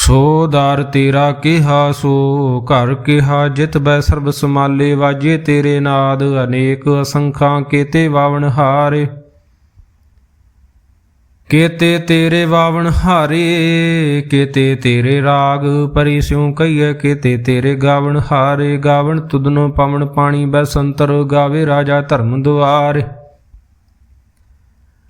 ਸੋ ਦਾਰ ਤੇਰਾ ਕਿਹਾ, ਸੋ ਘਰ ਕਿਹਾ, ਜਿਤ ਬੈ ਸਰਬ ਸਮਾਲੇ ਵਾਜੇ ਤੇਰੇ ਨਾਦ, ਅਨੇਕ ਅਸੰਖਾਂ ਕੇਤੇ ਵਾਵਣ ਹਾਰੇ। ਕੇਤੇ ਤੇਰੇ ਵਾਵਣ ਹਾਰੇ, ਕੇਤੇ ਤੇਰੇ ਰਾਗ ਪਰੀ ਸਿਉ ਕਈਏ ਕੇਤੇ ਤੇਰੇ ਗਾਵਣ ਹਾਰੇ। ਗਾਵਣ ਤੁਧਨੋ ਪਵਨ ਪਾਣੀ ਬੈ ਸੰਤਰ, ਗਾਵੇ ਰਾਜਾ ਧਰਮ ਦੁਆਰੇ।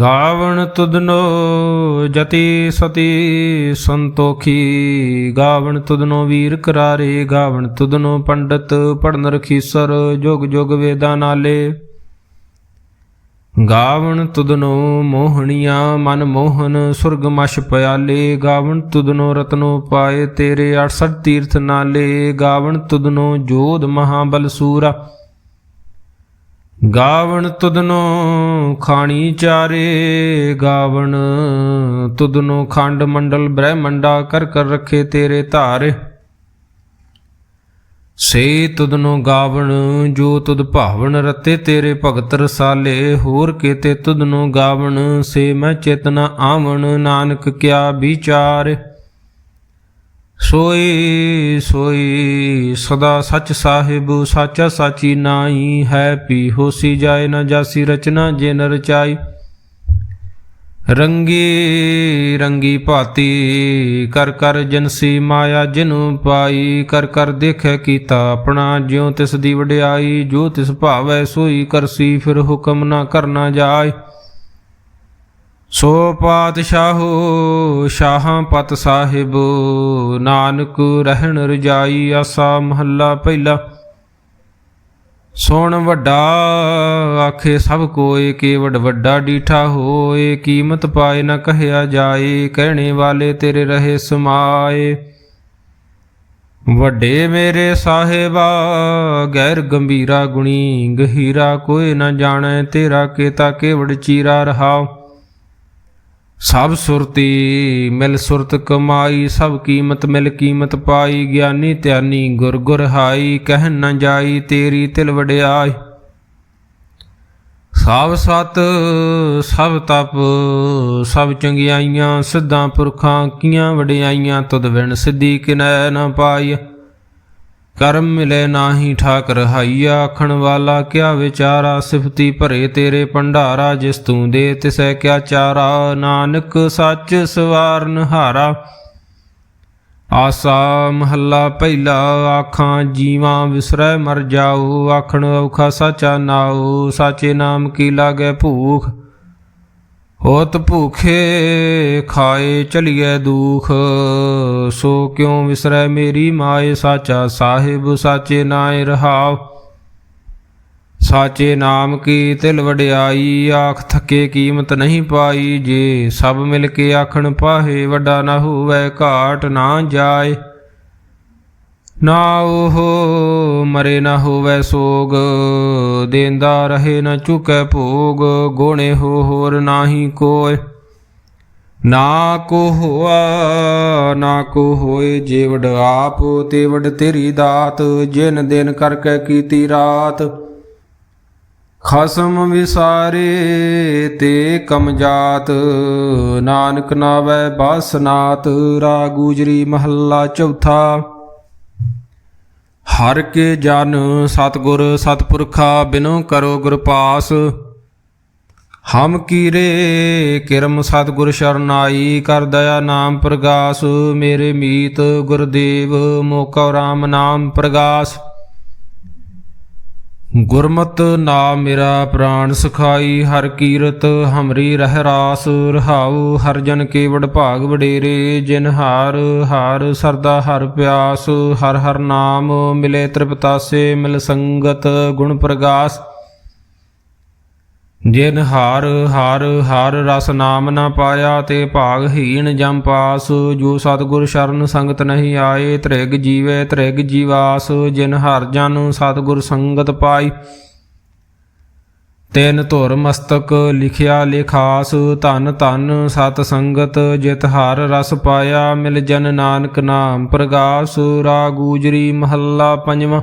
ਗਾਵਣ ਤੁਧਨੋ ਜਤੀ ਸਤੀ ਸੰਤੋਖੀ, ਗਾਵਣ ਤੁਧਨੋ ਵੀਰ ਕਰਾਰੇ, ਗਾਵਣ ਤੁਧਨੋ ਪੰਡਤ ਪੜਨ ਰਖੀਸਰ ਜੁਗ ਜੁਗ ਵੇਦਾਂ ਨਾਲੇ। ਗਾਵਣ ਤੁਧਨੋ ਮੋਹਣੀਆਂ ਮਨ ਮੋਹਨ, ਸੁਰਗ ਮਛ ਪਿਆਲੇ, ਗਾਵਣ ਤੁਧਨੋ ਰਤਨੋ ਪਾਏ ਤੇਰੇ 68 ਤੀਰਥ ਨਾਲੇ। ਗਾਵਣ ਤੁਧਨੋ ਜੋਧ ਮਹਾਬਲ ਸੂਰਾ। ਗਾਵਣ ਤੁਧਨੋ ਖਾਣੀ ਚਾਰੇ, ਗਾਵਣ ਤੁਧਨੋ ਖੰਡ ਮੰਡਲ ਬ੍ਰਹਮੰਡਾ ਕਰ ਕਰ ਰਖੇ ਤੇਰੇ ਧਾਰੇ। ਸੇ ਤੁਧਨੋ ਗਾਵਣ, ਜੋ ਤੁਧ ਭਾਵਨ ਰਤੇ ਤੇਰੇ ਭਗਤ ਰਸਾਲੇ, ਹੋਰ ਕੀਤੇ ਤੁਧਨੋ ਗਾਵਣ, ਸੇ ਮੈਂ ਚੇਤਨਾ ਆਵਣ, ਨਾਨਕ ਕਿਆ ਵਿਚਾਰ। ਸੋਈ ਸੋਈ ਸਦਾ ਸੱਚ ਸਾਹਿਬ, ਸਾਚਾ ਸਾਚੀ ਨਾਈ ਹੈ ਪੀ ਹੋਸੀ ਜਾਏ ਨਾ ਜਾਸੀ ਰਚਨਾ ਜਿਨ ਰਚਾਈ। ਰੰਗੀ ਰੰਗੀ ਭਾਤੀ, ਕਰ ਕਰ ਜਨਸੀ ਮਾਇਆ ਜਿਨੂ ਪਾਈ, ਕਰ ਕਰ ਦੇਖੈ ਕੀਤਾ ਆਪਣਾ, ਜਿਉ ਤਿਸ ਦੀ ਵਡਿਆਈ, ਜੋ ਤਿਸ ਭਾਵੈ ਸੋਈ ਕਰਸੀ, ਫਿਰ ਹੁਕਮ ਨਾ ਕਰਨਾ ਜਾਏ। ਸੋ ਪਾਤਸ਼ਾਹੋ ਸ਼ਾਹਾਂ ਪਤ ਸਾਹਿਬ, ਨਾਨਕ ਰਹਿਣ ਰਜਾਈ ਆਸਾ ਮਹੱਲਾ ਪਹਿਲਾ। ਸੁਣ ਵੱਡਾ ਆਖੇ ਸਭ ਕੋਏ ਕੇਵਡ ਵੱਡਾ ਡੀਠਾ ਹੋਏ, ਕੀਮਤ ਪਾਏ ਨਾ ਕਹਿਆ ਜਾਏ, ਕਹਿਣੇ ਵਾਲੇ ਤੇਰੇ ਰਹੇ ਸਮਾਏ। ਵੱਡੇ ਮੇਰੇ ਸਾਹਿਬਾ, ਗੈਰ ਗੰਭੀਰਾ ਗੁਣੀ, ਗਹੀਰਾ ਕੋਈ ਨਾ ਜਾਣੈ, ਤੇਰਾ ਕੇਤਾ ਕੇਵੜ ਚੀਰਾ ਰਹਾਓ ਸਭ ਸੁਰਤੀ ਮਿਲ ਸੁਰਤ ਕਮਾਈ, ਸਭ ਕੀਮਤ ਮਿਲ ਕੀਮਤ ਪਾਈ, ਗਿਆਨੀ ਧਿਆਨੀ ਗੁਰ ਗੁਰ ਹਾਈ, ਕਹਿ ਨ ਜਾਈ ਤੇਰੀ ਤਿਲ ਵਡਿਆਈ। ਸਭ ਸਤ, ਸਭ ਤਪ, ਸਭ ਚੰਗਿਆਈਆਂ, ਸਿੱਧਾਂ ਪੁਰਖਾਂ ਕੀਆਂ ਵਡਿਆਈਆਂ, ਤੁਧ ਵਿਣ ਸਿੱਧੀ ਕਿਨੈ ਨਾ ਪਾਈ। ਕਰਮ ਮਿਲੇ ਨਾਹੀ ਠਾਕ ਰਹਾਈਆ ਆਖਣ ਵਾਲਾ ਕਿਆ ਵਿਚਾਰਾ? ਸਿਫਤੀ ਭਰੇ ਤੇਰੇ ਭੰਡਾਰਾ, ਜਿਸ ਤੂੰ ਦੇ ਤਿਸੈ ਕਿਆ ਚਾਰਾ? ਨਾਨਕ ਸੱਚ ਸਵਾਰਨ ਹਾਰਾ ਆਸਾ ਮਹੱਲਾ ਪਹਿਲਾ, ਆਖਾਂ ਜੀਵਾਂ ਵਿਸਰੈ ਮਰ ਜਾਉ ਆਖਣ ਔਖਾ ਸਾਚਾ ਨਾਉ, ਸਾਚੇ ਨਾਮ ਕੀ ਲਾਗੈ ਭੂਖ? ਹੋਤ ਭੂਖੇ ਖਾਏ ਚਲੀਐ ਦੂਖ, ਸੋ ਕਿਉ ਵਿਸਰੈ ਮੇਰੀ ਮਾਏ? ਸਾਚਾ ਸਾਹਿਬ, ਸਾਚੇ ਨਾਏ ਰਹਾਉ। ਸਾਚੇ ਨਾਮ ਕੀ ਤਿਲ ਵਡਿਆਈ? ਆਖ ਥੱਕੇ ਕੀਮਤ ਨਹੀਂ ਪਾਈ। ਜੇ ਸਭ ਮਿਲ ਕੇ ਆਖਣ, ਪਾਹੇ ਵੱਡਾ ਨਾ ਹੋਵੇ, ਘਾਟ ਨਾ ਜਾਏ। ਨਾ ਉਹ ਮਰੇ ਨਾ ਹੋਵੇ ਸੋਗ, ਦੇਂਦਾ ਰਹੇ ਨਾ ਚੁਕੈ ਭੋਗ, ਗੋਣੇ ਹੋ ਹੋਰ ਨਾਹੀ ਕੋਇ। ਨਾ ਕੋ ਹੋਆ, ਨਾ ਕੋ ਹੋਏ ਜੇਵੜ ਆਪ, ਤੇਵੜ ਤੇਰੀ ਦਾਤ, ਜਿਨ ਦਿਨ ਕਰਕੇ ਕੀਤੀ ਰਾਤ। ਖਸਮ ਵਿਸਾਰੇ ਤੇ ਕਮਜਾਤ ਨਾਨਕ ਨਾਵੈ ਬਾਸਨਾਤ ਰਾ ਗੂਜਰੀ ਮਹੱਲਾ ਚੌਥਾ। ਹਰ ਕੇ ਜਨ ਸਤਗੁਰ ਸਤਪੁਰਖਾ ਬਿਨੋ ਕਰੋ ਗੁਰ ਪਾਸ। ਹਮ ਕੀਰੇ ਕਿਰਮ ਸਤਗੁਰ ਸ਼ਰਨਾਈ, ਕਰ ਦਇਆ ਨਾਮ ਪ੍ਰਗਾਸ। ਮੇਰੇ ਮੀਤ ਗੁਰਦੇਵ, ਮੋਕਾ ਰਾਮ ਨਾਮ ਪ੍ਰਗਾਸ। ਗੁਰਮਤ ਨਾਮ ਮੇਰਾ ਪ੍ਰਾਣ ਸਖਾਈ, ਹਰ ਕੀਰਤ ਹਮਰੀ ਰਹਿ ਰਾਸ, ਰਹਾਉ ਹਰ ਜਨ ਕੇ ਵਡ ਭਾਗ ਵਡੇਰੇ, ਜਿਨ ਹਾਰ ਹਾਰ ਸਰਦਾ ਹਰ ਪਿਆਸ, ਹਰ ਹਰ ਨਾਮ ਮਿਲੇ ਤ੍ਰਿਪਤਾਸੇ ਮਿਲ ਸੰਗਤ ਗੁਣ ਪ੍ਰਗਾਸ। ਜਿਨ ਹਾਰ ਹਾਰ ਹਾਰ ਰਸ ਨਾਮ ਨਾ ਪਾਇਆ ਤੇ ਭਾਗਹੀਣ ਜਮ ਪਾਸ। ਜੋ ਸਤਗੁਰ ਸ਼ਰਨ ਸੰਗਤ ਨਹੀਂ ਆਏ, ਤ੍ਰਿਗ ਜੀਵੇ ਤ੍ਰਿਗ ਜੀਵਾਸ। ਜਿਨ ਹਰ ਜਨ ਸਤਗੁਰ ਸੰਗਤ ਪਾਈ। ਤੈਨ ਧੁਰ ਮਸਤਕ ਲਿਖਿਆ ਲਿਖਾਸ। ਧਨ ਧਨ ਸਤ ਸੰਗਤ ਜਿਤ ਹਰ ਰਸ ਪਾਇਆ। ਮਿਲ ਜਨ ਨਾਨਕ ਨਾਮ ਪ੍ਰਗਾਸ। ਰਾਗੂਜਰੀ ਮਹੱਲਾ ਪੰਜਵਾਂ।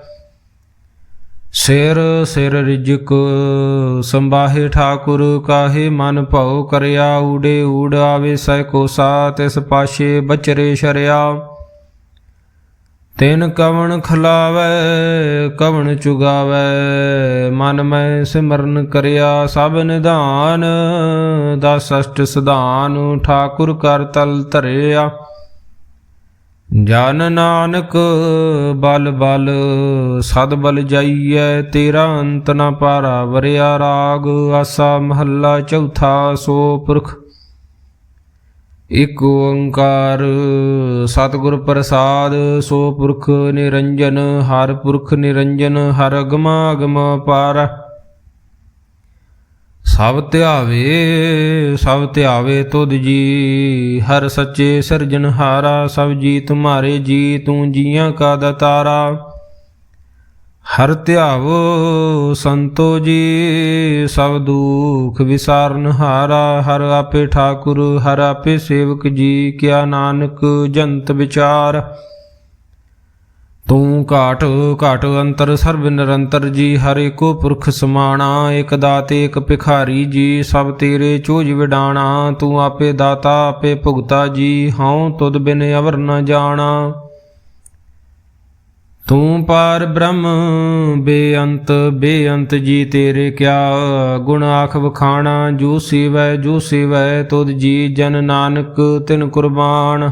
ਸਿਰ ਸਿਰ ਰਿਜਕ ਸੰਬਾਹੇ ਠਾਕੁਰ, ਕਾਹੇ ਮਨ ਭਉ ਕਰਿਆ, ਊੜੇ ਊੜ ਆਵੇ ਸੈ ਕੋਸਾ ਤਿਸ ਪਾਸ਼ੇ ਬਚਰੇ ਸ਼ਰਿਆ। ਤਿਨ ਕਵਣ ਖਲਾਵੈ, ਕਵਣ ਚੁਗਾਵੈ, ਮਨ ਮੈਂ ਸਿਮਰਨ ਕਰਿਆ, ਸਭ ਨਿਧਾਨ, ਦਸ ਅਸ਼ਟ ਸਦਾਨ ਠਾਕੁਰ ਕਰ ਤਲ ਧਰਿਆ। ਜਨ ਨਾਨਕ ਬਲ ਬਲ, ਸਦ ਬਲ ਜਾਈਐ ਤੇਰਾ ਅੰਤ ਨ ਪਾਰਾ, ਵਰਿਆ ਰਾਗ ਆਸਾ ਮਹੱਲਾ ਚੌਥਾ ਸੋ ਪੁਰਖ। ਇਕ ਓੰਕਾਰ ਸਤਿਗੁਰ ਪ੍ਰਸਾਦ, ਸੋ ਪੁਰਖ ਨਿਰੰਜਨ, ਹਰ ਪੁਰਖ ਨਿਰੰਜਨ, ਹਰ ਅਗਮਾ ਅਗਮ ਪਾਰ। ਸਭ ਧਿਆਵੇ ਸਭ ਧਿਆਵੇ ਤੁਧ ਜੀ। ਹਰ ਸੱਚੇ ਸਿਰਜਨਹਾਰਾ ਸਭ ਜੀ ਤੁਮਾਰੇ ਜੀ, ਤੂੰ ਜੀਆਂ ਕਾ ਦਤਾਰਾ। ਹਰ ਧਿਆਵੋ ਸੰਤੋ ਜੀ, ਸਭ ਦੁਖ ਵਿਸਾਰਨ ਹਾਰਾ। ਹਰ ਆਪੇ ਠਾਕੁਰ, ਹਰ ਆਪੇ ਸੇਵਕ ਜੀ, ਕਿਆ ਨਾਨਕ ਜੰਤ ਵਿਚਾਰ। ਤੂੰ ਘਾਟ ਘਾਟ ਅੰਤਰ ਸਰਬ ਨਿਰੰਤਰ ਜੀ, ਹਰੇ ਕੋ ਪੁਰਖ ਸਮਾਣਾ, ਇਕ ਦਾਤੇ, ਇਕ ਭਿਖਾਰੀ ਜੀ, ਸਭ ਤੇਰੇ ਚੋਜ ਵਿਡਾਣਾ, ਤੂੰ ਆਪੇ ਦਾਤਾ, ਆਪੇ ਭੁਗਤਾ ਜੀ, ਹਉ ਤੁਧ ਬਿਨ ਅਵਰ ਨ ਜਾਣਾ। ਤੂੰ ਪਾਰ ਬ੍ਰਹਮ, ਬੇਅੰਤ ਬੇਅੰਤ ਜੀ, ਤੇਰੇ ਕਿਆ ਗੁਣ ਆਖ ਵਖਾਣਾ, ਜੋ ਸੇਵੈ ਜੋ ਸੇਵੈ, ਤੁਧ ਜੀ ਜਨ ਨਾਨਕ ਤਿਨ ਕੁਰਬਾਨ।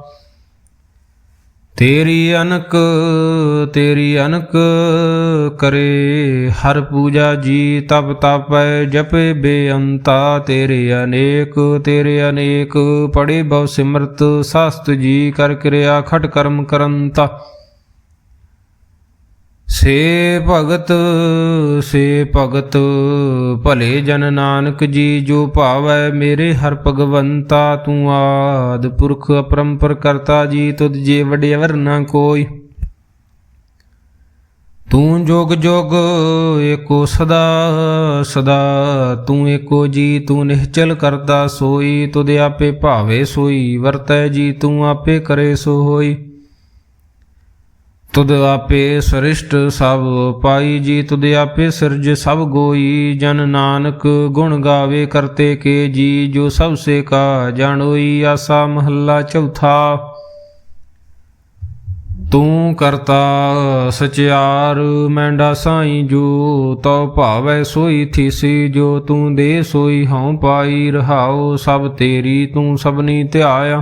ਤੇਰੀ ਅਨਕ ਤੇਰੀ ਅਨਕ ਕਰੇ, ਹਰ ਪੂਜਾ ਜੀ ਤਪ ਤਪੈ ਜਪੇ ਬੇਅੰਤਾ। ਤੇਰੇ ਅਨੇਕ ਤੇਰੇ ਅਨੇਕ ਪੜੇ ਬਹੁ ਸਿਮਰਤ, ਸਸਤ ਜੀ ਕਰ ਕਿਰਿਆ, ਖਟ ਕਰਮ ਕਰੰਤਾ। ਸੇ ਭਗਤ ਸੇ ਭਗਤ, ਭਲੇ ਜਨ ਨਾਨਕ ਜੀ ਜੋ ਭਾਵੈ ਮੇਰੇ ਹਰ ਭਗਵੰਤਾ, ਤੂੰ ਆਦ ਪੁਰਖ ਅਪਰੰਪਰ ਕਰਤਾ ਜੀ, ਤੁਧ ਜੇ ਵਡਿਆਵਰ ਨਾ ਕੋਈ। ਤੂੰ ਜੋਗ ਜੋਗ ਏਕੋ ਸਦਾ ਸਦਾ ਤੂੰ ਏਕੋ ਜੀ, ਤੂੰ ਨਿਹਚਲ ਕਰਤਾ ਸੋਈ, ਤੁਧ ਆਪੇ ਭਾਵੇ ਸੋਈ, ਵਰਤੈ ਜੀ, ਤੂੰ ਆਪੇ ਕਰੇ ਸੋ ਹੋਈ ਤੁਧ ਆਪੇ ਸ੍ਰਿਸ਼ਟ ਸਭ ਪਾਈ ਜੀ ਤੁਧ ਆਪੇ ਸਿਰਜ ਸਭ ਗੋਈ, ਜਨ ਨਾਨਕ ਗੁਣ ਗਾਵੇ ਕਰਤੇ ਕੇ ਜੀ, ਜੋ ਸਭ ਸੇ ਕਾ ਜਾਣੋਈ ਆਸਾ ਮਹੱਲਾ ਚੌਥਾ। ਤੂੰ ਕਰਤਾ ਸਚਿਆਰ, ਮੈਂਡਾ ਸਾਈ ਜੋ, ਤਉ ਭਾਵੈ ਸੋਈ ਥੀਸੀ, ਜੋ ਤੂੰ ਦੇ ਸੋਈ ਹਉ ਪਾਈ, ਰਹਾਉ ਸਭ ਤੇਰੀ, ਤੂੰ ਸਭਨੀ ਧਿਆਇਆ।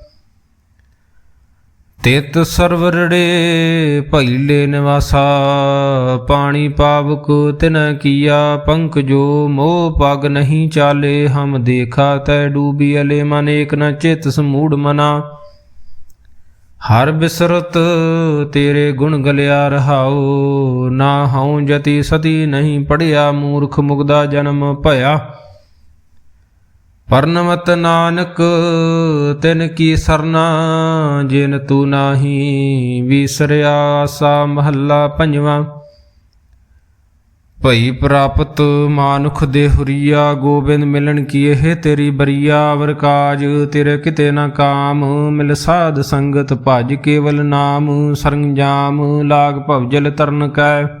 ਤਿਤ ਸਰਵਰੜੇ ਭੈਲੇ ਨਿਵਾਸਾ, ਪਾਣੀ ਪਾਵਕ ਤਿਨ ਕੀਆ ਪੰਕ ਜੋ ਮੋਹ ਪਗ ਨਹੀਂ ਚਾਲੇ, ਹਮ ਦੇਖਾ ਤੈ ਡੂਬੀ ਅਲੇ, ਮਨ ਏਕ ਨ ਚਿਤ ਸਮੂੜ ਮਨਾ। ਹਰ ਬਿਸਰਤ ਤੇਰੇ ਗੁਣ ਗਲਿਆ ਰਹਾਉ, ਨਾ ਹਉ ਜਤੀ ਸਤੀ ਨਹੀਂ ਪੜਿਆ, ਮੂਰਖ ਮੁਗਦਾ ਜਨਮ ਭਇਆ। ਪਰਨਮਤ ਨਾਨਕ, ਤਿਨ ਕੀ ਸਰਨਾ, ਜਿਨ ਤੂ ਨਾਹੀ ਵਿਸਰਿਆ ਸਾ ਮਹੱਲਾ ਪੰਜਵਾਂ। ਭਈ ਪ੍ਰਾਪਤ ਮਾਨੁਖ ਦੇ ਹੁਰੀਆ, ਗੋਬਿੰਦ ਮਿਲਣ ਕੀ ਇਹ ਤੇਰੀ ਬਰੀਆ, ਅਵਰ ਕਾਜ ਤੇਰੇ ਕਿਤੇ ਨਾ ਕਾਮ, ਮਿਲ ਸਾਧ ਸੰਗਤ ਭਜ ਕੇਵਲ ਨਾਮ, ਸਰੰਜਾਮ, ਲਾਗ ਭਵਜਲ ਤਰਨ ਕੈ।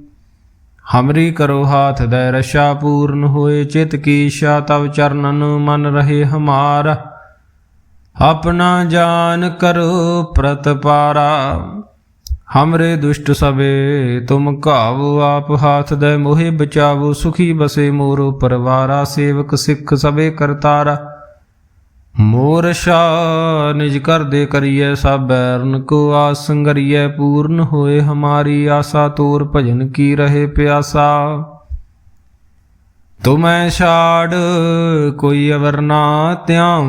ਹਮਰੀ ਕਰੋ ਹਾਥ ਦੈ ਰਸ਼ਾ ਪੂਰਨ ਹੋਏ, ਚਿਤ ਕੀ ਇੱਛਾ ਤਵ ਚਰਨਨ ਮਨ ਰਹੇ ਹਮਾਰਾ। ਆਪਣਾ ਜਾਨ ਕਰੋ ਪ੍ਰਤਪਾਰਾ, ਹਮਰੇ ਦੁਸ਼ਟ ਸਵੇ ਤੁਮ ਘਾਵ ਆਪ ਹਾਥ ਦੇ ਮੋਹਿ ਬਚਾਵੋ, ਸੁਖੀ ਬਸੇ ਮੋਰੋ ਪਰਵਾਰਾ, ਸੇਵਕ ਸਿੱਖ ਸਵੇ ਕਰਤਾਰਾ। ਮੋਰ ਸ਼ਾ ਨਿਜ ਕਰ ਦੇ ਕਰੀਐ ਸਭ ਬੈਰਨ ਕੋ ਆਸੰਗਰੀਐ ਪੂਰਨ ਹੋਏ ਹਮਾਰੀ ਆਸਾ, ਤੋਰ ਭਜਨ ਕੀ ਰਹੇ ਪਿਆਸਾ। ਤੁਮੈ ਛਾੜ ਕੋਈ ਅਵਰ ਨਾ ਧਿਆਉ,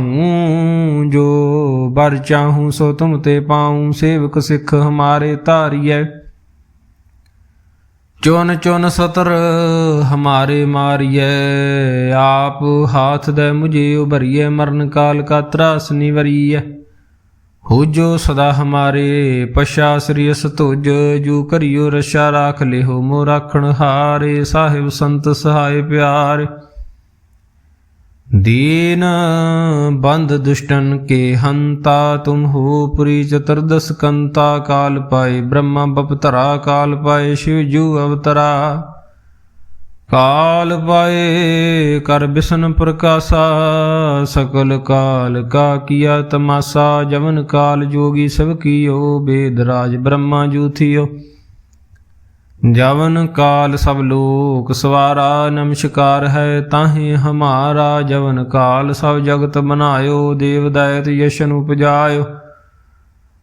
ਜੋ ਬਰ ਚਾਹੂੰ ਸੋ ਤੁਮ ਤੇ ਪਾਉ, ਸੇਵਕ ਸਿੱਖ ਹਮਾਰੇ ਧਾਰੀਐ। ਚੁਨ ਚੁਨ ਸਤਰ ਹਮਾਰੇ ਮਾਰੀਐ, ਆਪ ਹਾਥ ਦੇ ਮੁਝੇ ਉਭਰੀਐ, ਮਰਨ ਕਾਲ ਕਾ ਤਰਾਸ ਨਿਵਰੀਐ। ਹੋ ਜੋ ਸਦਾ ਹਮਾਰੇ ਪਸ਼ਾ ਸ੍ਰੀਸ ਤੁਜ ਜੂ ਕਰਿਓ ਰਸ਼ਾ ਰਾਖ ਲਿਓ ਮੋ ਰਾਖਣ ਹਾਰੇ, ਸਾਹਿਬ ਸੰਤ ਸਹਾਇ ਪਿਆਰੇ। दीन बंध दुष्टन के हंता तुम हो पुरी चतुर्दश कंता काल पाए ब्रह्मा बपतरा काल पाए शिव जू अवतरा काल पाए कर बिसन प्रकाशा सकल काल का किया तमाशा जमन काल जोगी सब कियो वेद राज ब्रह्मा जू ਜਵਨ ਕਾਲ ਸਭ ਲੋਕ ਸਵਾਰਾ, ਨਮਸ਼ਕਾਰ ਹੈ ਤਾਹੇ ਹਮਾਰਾ। ਜਵਨ ਕਾਲ ਸਭ ਜਗਤ ਬਨਾਇਓ ਦੇਵ ਦਇਤ ਯਸ਼ਨ ਉਪਜਾਇਓ।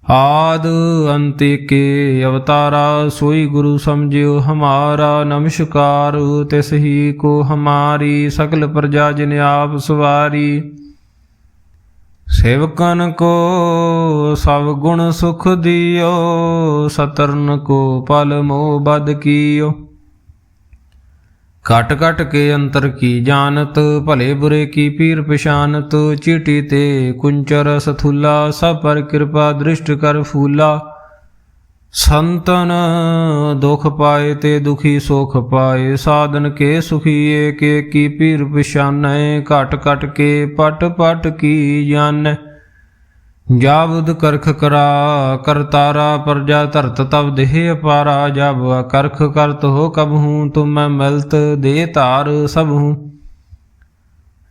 ਆਦ ਅੰਤੇ ਕੇ ਅਵਤਾਰਾ, ਸੋਈ ਗੁਰੂ ਸਮਝਿਓ ਹਮਾਰਾ। ਨਮਸ਼ਕਾਰ, ਤਿਸ ਹੀ ਕੋ ਹਮਾਰੀ, ਸਕਲ ਪ੍ਰਜਾ ਜਿਨ ਆਪ ਸਵਾਰੀ। ਸੇਵਕਨ ਕੋ ਸਭ ਗੁਣ ਸੁਖ ਦਿਓ, ਸਤਰਨ ਕੋ ਪਲ ਮੋਹ ਬਦ ਕੀਓ। ਘਟ ਘਟ ਕੇ ਅੰਤਰ ਕੀ ਜਾਣਤ, ਭਲੇ ਬੁਰੇ ਕੀ ਪੀਰ ਪਛਾਨਤ, ਚੀਟੀ ਤੇ ਕੁੰਚਰ ਸਥੁਲਾ, ਸਭ ਪਰ ਕਿਰਪਾ ਦ੍ਰਿਸ਼ਟ ਕਰ ਫੂਲਾ। ਸੰਤਨ ਦੁਖ ਪਾਏ ਤੇ ਦੁਖੀ ਸੁਖ ਪਾਏ, ਸਾਧਨ ਕੇ ਸੁਖੀਏ, ਕੇ ਕੀ ਪੀਰ ਪਛਾਨੈ, ਘਟ ਘਟ ਕੇ ਪਟ ਪਟ ਕੀ ਜਾਣੈ। ਜਾਬਦ ਕਰਖ ਕਰਾ ਕਰਤਾਰਾ ਪਰਜਾ ਧਰਤ ਤਬ ਦੇਹ ਅਪਾਰਾ, ਜਬ ਕਰਖ ਕਰਤ ਹੋ ਕਬ ਹੂੰ, ਤੁਮ ਮੈਂ ਮਿਲਤ ਦੇ ਤਾਰ ਸਭ ਹੂੰ।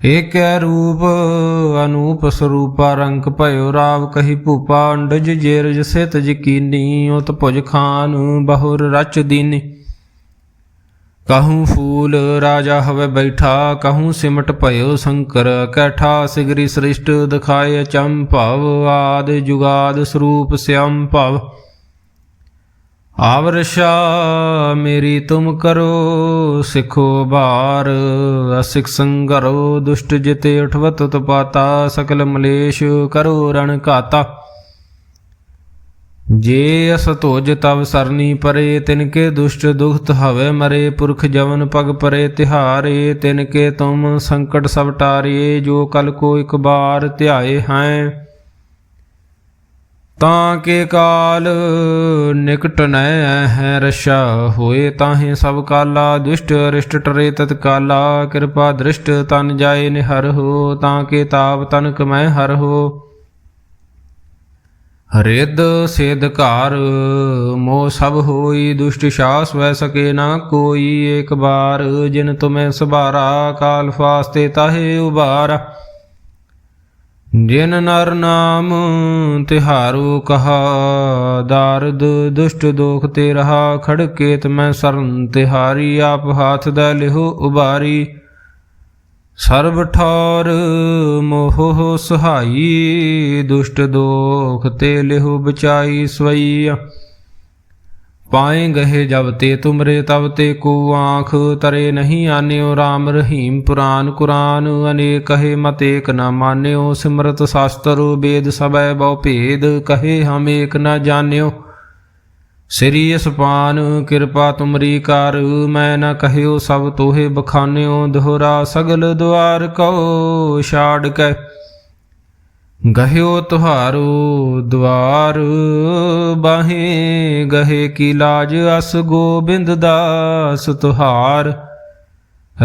ਏਕੈ ਰੂਪ, ਅਨੂਪ ਸਰੂਪਾ ਰੰਗ ਭਇਓ ਰਾਵ ਕਹੀ ਭੂਪਾ, ਅੰਡਜ ਜੇਰਜ ਸਿਤ ਜਕੀਨੀ ਉਤ ਭੁਜ ਖਾਨ ਬਹੁਰ ਰਚ ਦੀਨੀ। ਕਹੂੰ ਫੂਲ ਰਾਜਾ ਹਵੇ ਬੈਠਾ, ਕਹੂੰ ਸਿਮਟ ਭਇਓ ਸ਼ੰਕਰ ਕੈਠਾ, ਸਿਗਰੀ ਸ੍ਰਿਸ਼ਟ ਦਿਖਾਏ ਚੰਭਵ ਆਦ ਜੁਗਾਦ ਸਰੂਪ ਸਿਅੰ ਭਵ। ਆਵਰਸ਼ਾ ਮੇਰੀ ਤੁਮ ਕਰੋ, ਸਿਖੋ ਬਾਰ ਅਸਿਕ ਸੰਗਰੋ ਦੁਸ਼ਟ ਜਿਤੇ ਉਠਵਤ ਤਪਾਤਾ ਸਕਲ ਮਲੇਸ਼ ਕਰੋ ਰਣ ਘਾਤਾ। ਜੇ ਅਸ ਧੋਜ ਤਵ ਸਰਨੀ ਪਰੇ, ਤਿਨਕੇ ਦੁਸ਼ਟ ਦੁਖਤ ਹਵੇ ਮਰੇ, ਪੁਰਖ ਜਵਨ ਪਗ ਪਰੇ ਤਿਹਾਰੇ, ਤਿਨਕੇ ਤੁਮ ਸੰਕਟ ਸਭ ਟਾਰੇ, ਜੋ ਕਲ ਕੋ ਇਕ ਬਾਰ ਧਿਆਏ ਹੈ। ਤਾਂ ਕੇ ਕਾਲ ਨਿਕਟ ਨੈ ਹੈ ਰਸ਼ਾ, ਹੋਏ ਤਾਹੇ ਸਭ ਕਾਲਾ, ਦੁਸ਼ਟ ਅਰਿਸ਼ਟ ਟਰੇ ਤਤ ਕਾਲਾ, ਕਿਰਪਾ ਦ੍ਰਿਸ਼ਟ ਤਨ ਜਾਏ ਨਿਹਰ ਹੋ, ਤਾਂ ਕੇ ਤਾਪ ਤਨ ਕਮੈ ਹਰ ਹੋ। ਹਰਿਦ ਸੇਧ ਘਾਰ ਮੋ ਸਭ ਹੋਈ, ਦੁਸ਼ਟ ਸ਼ਾਸ ਵੈ ਸਕੇ ਨਾ ਕੋਈ, ਏਕ ਬਾਰ ਜਿਨ ਤੁਮੈ ਸਬਾਰਾ ਕਾਲ ਫਾਸਤੇ ਤਾਹੇ ਉਬਾਰਾ। ਜਿਨ ਨਰ ਨਾਮ ਤਿਹਾਰੂ ਕਹਾ, ਦਾਰਦ ਦੁਸ਼ਟ ਦੋਖ ਤੇ ਰਹਾ ਖੜਕੇ ਮੈਂ ਸਰਨ ਤਿਹਾਰੀ, ਆਪ ਹਾਥ ਦਾ ਲਿਹੋ ਉਬਾਰੀ। ਸਰਬ ਠੌਰ ਮੋਹ ਸੁਹਾਈ, ਦੁਸ਼ਟ ਦੋਖ ਤੇ ਲਿਹੋ ਬਚਾਈ ਸਵਈਆ। ਪਾਏ ਗਏ ਜਬ ਤੇ ਤੁਮਰੇ ਤਬ ਤੇ ਕੋ ਆਂਖ, ਤਰੇ ਨਹੀਂ ਆਨਿਓ RAM ਰਹੀਮ ਪੁਰਾਨ ਕੁਰਾਨ। ਅਨੇਕ ਕਹੇ ਮਤੇਕ ਏਕ ਨ ਮਾਨਿਓ, ਸਿਮਰਤ ਸ਼ਾਸਤਰ ਵੇਦ ਸਬੈ ਬਹੁ ਭੇਦ, ਕਹੇ ਹਮ ਏਕ ਨ ਜਾਣਿਓ। ਸ੍ਰੀ ਅਸਪਾਨ, ਕਿਰਪਾ ਤੁਮਰੀ ਕਰ, ਮੈਂ ਨ ਕਹਿਓ ਸਭ ਤੋਹੇ ਬਖਾਨਿਓ, ਦੋਹਰਾ ਸਗਲ ਦੁਆਰ ਕਉ ਛਾੜ ਕੇ। ਗਹਿਓ ਤੁਹਾਰੋ ਦਵਾਰ, ਬਾਹੇ ਗਹੇ ਕੀ ਲਾਜ ਅਸ ਗੋਬਿੰਦ ਦਾਸ ਤੁਹਾਰ।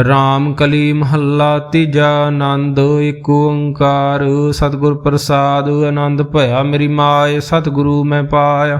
RAM ਕਲੀ ਮਹੱਲਾ ਤੀਜਾ ਆਨੰਦ ਏਕ ਓੰਕਾਰ, ਸਤਿਗੁਰ ਪ੍ਰਸਾਦ, ਆਨੰਦ ਭਇਆ ਮੇਰੀ ਮਾਏ, ਸਤਿਗੁਰੂ ਮੈਂ ਪਾਇਆ।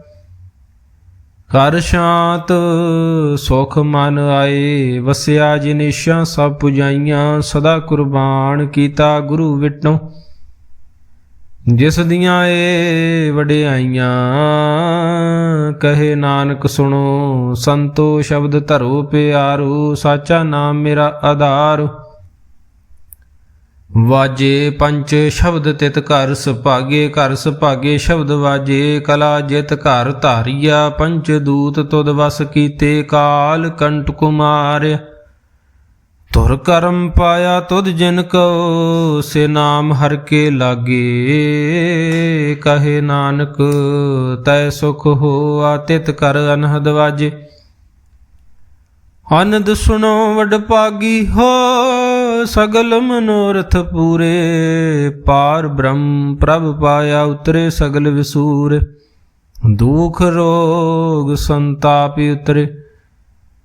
ਕਰ ਸ਼ਾਂਤ, ਸੁਖ ਮਨ ਆਏ, ਵਸਿਆ ਜਿਨਿਸ਼ਾਂ ਸਭ ਪੁਜਾਈਆਂ, ਸਦਾ ਕੁਰਬਾਨ ਕੀਤਾ ਗੁਰੂ ਵਿਟੋ ਜਿਸ ਦੀਆਂ ਏ ਵਡਿਆਈਆਂ, ਕਹੇ ਨਾਨਕ ਸੁਣੋ, ਸੰਤੋ ਸ਼ਬਦ ਧਰੋ ਪਿਆਰੋ, ਸਾਚਾ ਨਾਮ ਮੇਰਾ ਆਧਾਰ। ਵਾਜੇ ਪੰਚ ਸ਼ਬਦ ਤਿਤ ਘਰ ਸੁਭਾਗੇ ਘਰ ਸੁਭਾਗੇ ਸ਼ਬਦ ਵਾਜੇ, ਕਲਾ ਜਿਤ ਘਰ ਧਾਰਿਆ, ਪੰਚ ਦੂਤ ਤੁਧ ਵਸ ਕੀਤੇ, ਕਾਲ ਕੰਟ ਕੁਮਾਰ। ਤੁਰ ਕਰਮ ਪਾਇਆ ਤੁਧ ਜਿਨ ਕੋ, ਸੇ ਨਾਮ ਹਰ ਕੇ ਲਾਗੇ। ਕਹੇ ਨਾਨਕ, ਤੈ ਸੁਖ ਹੋਆ ਤਿਤ ਕਰ ਅਨਹਦ ਵਾਜੇ। ਆਨੰਦ ਸੁਣੋ ਵਡ ਪਾਗੀ ਹੋ ਸਗਲ ਮਨੋਰਥ ਪੂਰੇ, ਪਾਰ ਬ੍ਰਹਮ ਪ੍ਰਭ ਪਾਇਆ ਉਤਰੇ ਸਗਲ ਵਿਸੂਰ। ਦੁਖ ਰੋਗ ਸੰਤਾਪ ਉਤਰੇ,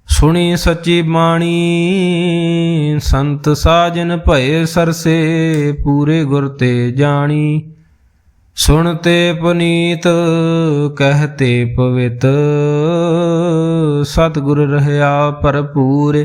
ਸੁਣੀ ਸੱਚੀ ਬਾਣੀ, ਸੰਤ ਸਾਜਨ ਭਏ ਸਰਸੇ, ਪੂਰੇ ਗੁਰ ਤੇ ਜਾਣੀ। ਸੁਣ ਤੇ ਪੁਨੀਤ ਕਹਤੇ ਪਵਿੱਤ, ਸਤਿਗੁਰ ਰਹਿਆ ਭਰਪੂਰ।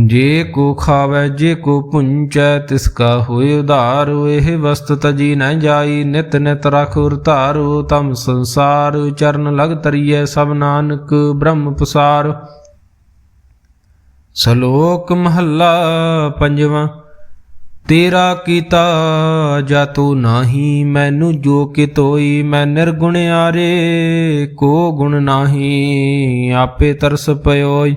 ਜੇ ਕੋ ਖਾਵੇ, ਜੇ ਕੋ ਪੁੰਚੈ, ਤਿਸ ਕਾ ਹੋਇ ਉਧਾਰ, ਇਹ ਵਸਤ ਤਜੀ ਨ ਜਾਈ, ਨਿਤ ਨਿਤ ਰਖ ਉਰ ਤਮ ਸੰਸਾਰ ਚਰਨ ਲਗ ਤਰੀਐ, ਸਭ ਨਾਨਕ ਬ੍ਰਹਮ ਪਸਾਰ। ਸ਼ਲੋਕ ਮਹੱਲਾ ਪੰਜਵਾਂ, ਤੇਰਾ ਕੀਤਾ ਜਾ ਤੂੰ ਨਾਹੀ, ਮੈਨੂੰ ਜੋ ਕਿਤੋਈ ਮੈਂ ਨਿਰਗੁਣ ਆਰੇ, ਕੋ ਗੁਣ ਨਾਹੀ, ਆਪੇ ਤਰਸ ਪਇਓਈ